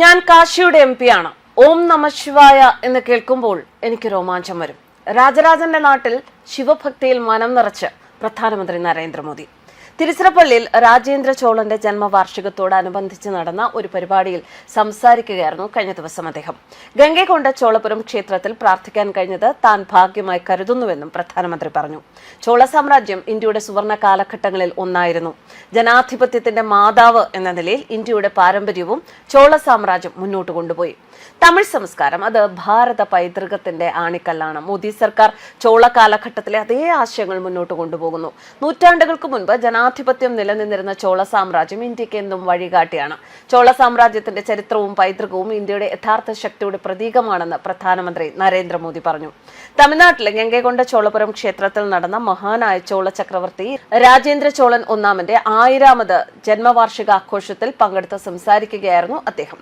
ഞാൻ കാശിയുടെ എം ആണ്. ഓം നമ ശിവായ എന്ന് കേൾക്കുമ്പോൾ എനിക്ക് രോമാഞ്ചം വരും. രാജരാജന്റെ നാട്ടിൽ ശിവഭക്തിയിൽ മനം നിറച്ച് പ്രധാനമന്ത്രി നരേന്ദ്രമോദി. തിരുച്ചിറപ്പള്ളിയിൽ രാജേന്ദ്ര ചോളന്റെ ജന്മവാർഷികത്തോടനുബന്ധിച്ച് നടന്ന ഒരു പരിപാടിയിൽ സംസാരിക്കുകയായിരുന്നു കഴിഞ്ഞ ദിവസം അദ്ദേഹം. ഗംഗൈകൊണ്ട ചോളപുരം ക്ഷേത്രത്തിൽ പ്രാർത്ഥിക്കാൻ കഴിഞ്ഞത് താൻ ഭാഗ്യമായി കരുതുന്നുവെന്നും പ്രധാനമന്ത്രി പറഞ്ഞു. ചോള സാമ്രാജ്യം ഇന്ത്യയുടെ സുവർണ കാലഘട്ടങ്ങളിൽ ഒന്നായിരുന്നു. ജനാധിപത്യത്തിന്റെ മാതാവ് എന്ന നിലയിൽ ഇന്ത്യയുടെ പാരമ്പര്യവും ചോള സാമ്രാജ്യം മുന്നോട്ട് കൊണ്ടുപോയി. തമിഴ് സംസ്കാരം അത് ഭാരത പൈതൃകത്തിന്റെ ആണിക്കല്ലാണ്. മോദി സർക്കാർ ചോള കാലഘട്ടത്തിലെ അതേ ആശയങ്ങൾ മുന്നോട്ട് കൊണ്ടുപോകുന്നു. നൂറ്റാണ്ടുകൾക്ക് മുൻപ് ജനാധിപത്യം നിലനിന്നിരുന്ന ചോള സാമ്രാജ്യം ഇന്ത്യയ്ക്ക് എന്നും വഴികാട്ടിയാണ്. ചോള സാമ്രാജ്യത്തിന്റെ ചരിത്രവും പൈതൃകവും ഇന്ത്യയുടെ യഥാർത്ഥ ശക്തിയുടെ പ്രതീകമാണെന്ന് പ്രധാനമന്ത്രി നരേന്ദ്രമോദി പറഞ്ഞു. തമിഴ്നാട്ടിലെ ഗംഗൈകൊണ്ട ചോളപുരം ക്ഷേത്രത്തിൽ നടന്ന മഹാനായ ചോള ചക്രവർത്തി രാജേന്ദ്ര ചോളൻ ഒന്നാമന്റെ ആയിരാമത് ജന്മവാർഷികാഘോഷത്തിൽ പങ്കെടുത്ത് സംസാരിക്കുകയായിരുന്നു അദ്ദേഹം.